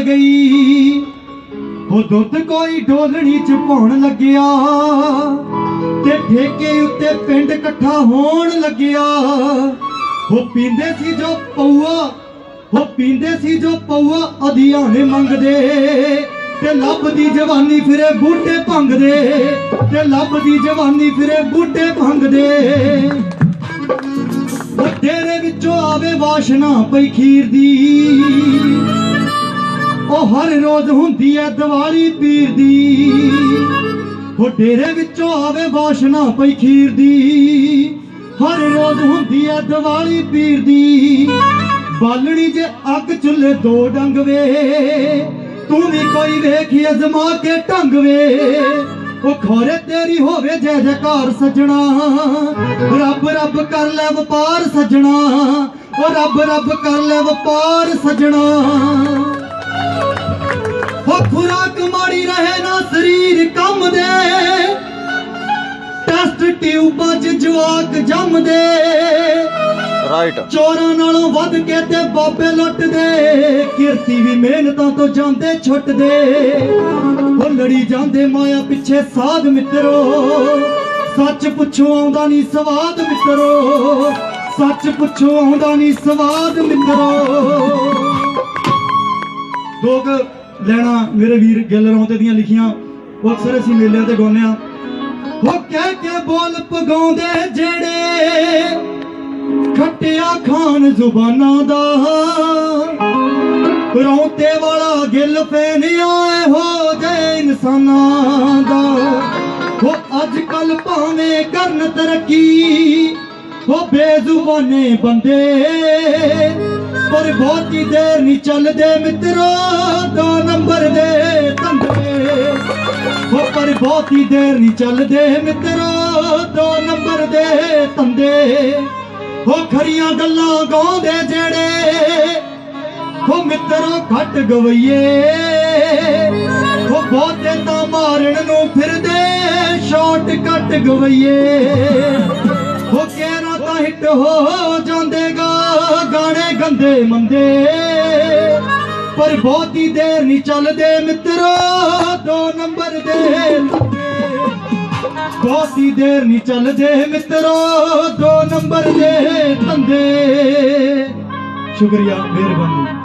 ਗਈ। ਉਹ ਦੁੱਧ ਕੋਈ ਡੋਲਣੀ ਚ ਪਾਉਣ ਲੱਗਿਆ ਤੇ ਠੇਕੇ ਉੱਤੇ ਪਿੰਡ ਇਕੱਠਾ ਹੋਣ ਲੱਗਿਆ। ਉਹ ਪੀਂਦੇ ਸੀ ਜੋ ਪਊਆ, ਉਹ ਪੀਂਦੇ ਸੀ ਜੋ ਪਊਆ, ਅਧਿਆਣੇ ਮੰਗਦੇ ਤੇ ਲੱਭਦੀ ਜਵਾਨੀ ਫਿਰੇ ਬੂਟੇ ਭੰਗਦੇ ਤੇ ਲੱਭਦੀ ਜਵਾਨੀ ਫਿਰੇ ਬੂਟੇ ਭੰਗਦੇ। ਉਹ ਤੇਰੇ ਵਿੱਚੋਂ ਆਵੇ ਵਾਸ਼ਨਾ ਪਈ ਖੀਰ ਦੀ। ਉਹ ਹਰ ਰੋਜ਼ ਹੁੰਦੀ ਐ ਦੀਵਾਲੀ ਪੀਰ ਦੀ। ਉਹ ਡੇਰੇ ਵਿੱਚੋਂ ਆਵੇ ਵਾਸ਼ਨਾ ਪਈ ਖੀਰ ਦੀ। ਹਰ ਰੋਜ਼ ਹੁੰਦੀ ਐ ਦੀਵਾਲੀ ਪੀਰ ਦੀ। ਬਾਲਣੀ ਜੇ ਅੱਗ ਚੁੱਲੇ ਦੋ ਡੰਗ ਵੇ, ਤੂੰ ਵੀ ਕੋਈ ਵੇਖੀ ਅਜ਼ਮਾ ਕੇ ਢੰਗ ਵੇ। ਉਹ ਖੋਰੇ ਤੇਰੀ ਹੋਵੇ ਜੈ ਜੈਕਾਰ ਸਜਣਾ, ਰੱਬ ਰੱਬ ਕਰ ਲੈ ਵਪਾਰ ਸਜਣਾ, ਉਹ ਰੱਬ ਰੱਬ ਕਰ ਲੈ ਵਪਾਰ ਸਜਣਾ। ਖੁਰਾਕ ਮਾੜੀ ਰਹੇ ਨਾ ਸਰੀਰ ਕੰਮ ਦੇ। ਟੈਸਟ ਟਿਊਬਾਂ 'ਚ ਜਵਾਕ ਜੰਮਦੇ ਰਾਈਟ ਚੋਰਾਂ ਨਾਲੋਂ ਵੱਧ ਕੇ ਤੇ ਬਾਬੇ ਲੁੱਟਦੇ ਕਿਰਤੀ ਵੀ ਮਿਹਨਤਾਂ ਤੋਂ ਜਾਂਦੇ ਛੁੱਟਦੇ ਉਹ ਲੜੀ ਜਾਂਦੇ ਮਾਇਆ ਪਿੱਛੇ ਸਾਧ ਮਿੱਤਰੋ। ਸੱਚ ਪੁੱਛੋ ਆਉਂਦਾ ਨਹੀਂ ਸਵਾਦ ਮਿੱਤਰੋ। ਸੱਚ ਪੁੱਛੋ ਆਉਂਦਾ ਨਹੀਂ ਸਵਾਦ ਮਿੱਤਰੋ। ਦੋ ਕੁ ਲੈਣਾ ਮੇਰੇ ਵੀਰ ਗਿੱਲ ਰੌਂਤੇ ਦੀਆਂ ਲਿਖੀਆਂ। ਉਹ ਅਕਸਰ ਅਸੀਂ ਮੇਲਿਆਂ ਤੇ ਗਾਉਂਦੇ ਆ ਉਹ ਕਹਿ ਕੇ ਬੋਲ ਪਗਾਉਂਦੇ ਜਿਹੜੇ ਖੱਟਿਆ ਖਾਨ ਜ਼ੁਬਾਨਾਂ ਦਾ। ਰੌਂਤੇ ਵਾਲਾ ਗਿੱਲ ਫੈਨਿਆ ਹੋ ਜੇ ਇਨਸਾਨਾਂ ਦਾ। ਉਹ ਅੱਜ ਕੱਲ ਭਾਵੇਂ ਕਰਨ ਤਰੱਕੀ ਉਹ ਬੇਜ਼ੁਬਾਨੇ ਬੰਦੇ। ਪਰ ਬਹੁਤੀ ਦੇਰ ਨਹੀਂ ਚੱਲਦੇ ਮਿੱਤਰੋ, ਦੋ ਨੰਬਰ ਦੇ ਧੰਦੇ। ਉਹ ਪਰ ਬਹੁਤੀ ਦੇਰ ਨਹੀਂ ਚੱਲਦੇ ਮਿੱਤਰੋ, ਦੋ ਨੰਬਰ ਦੇ ਧੰਦੇ। ਉਹ ਖਰੀਆਂ ਗੱਲਾਂ ਗਾਉਂਦੇ ਜਿਹੜੇ ਉਹ ਮਿੱਤਰੋ ਘਟ ਗਵਈਏ। ਉਹ ਬਹੁਤੇ ਤਾਂ ਮਾਰਨ ਨੂੰ ਫਿਰਦੇ ਸ਼ਾਟ ਕੱਟ ਗਵਈਏ। ਉਹ ਕਹਿਣਾ ਤਾਂ ਹਿੱਟ ਹੋ ਜਾਂਦੇਗਾ ਗੰਦੇ ਮੰਦੇ, ਪਰ ਬਹੁਤੀ ਦੇਰ ਨਹੀਂ ਚੱਲਦੇ ਮਿੱਤਰੋ, ਦੋ ਨੰਬਰ ਦੇ ਬਹੁਤੀ ਦੇਰ ਨਹੀਂ ਚੱਲਦੇ ਮਿੱਤਰੋ, ਦੋ ਨੰਬਰ ਦੇ ਧੰਦੇ। ਸ਼ੁਕਰੀਆ, ਮਿਹਰਬਾਨੀ।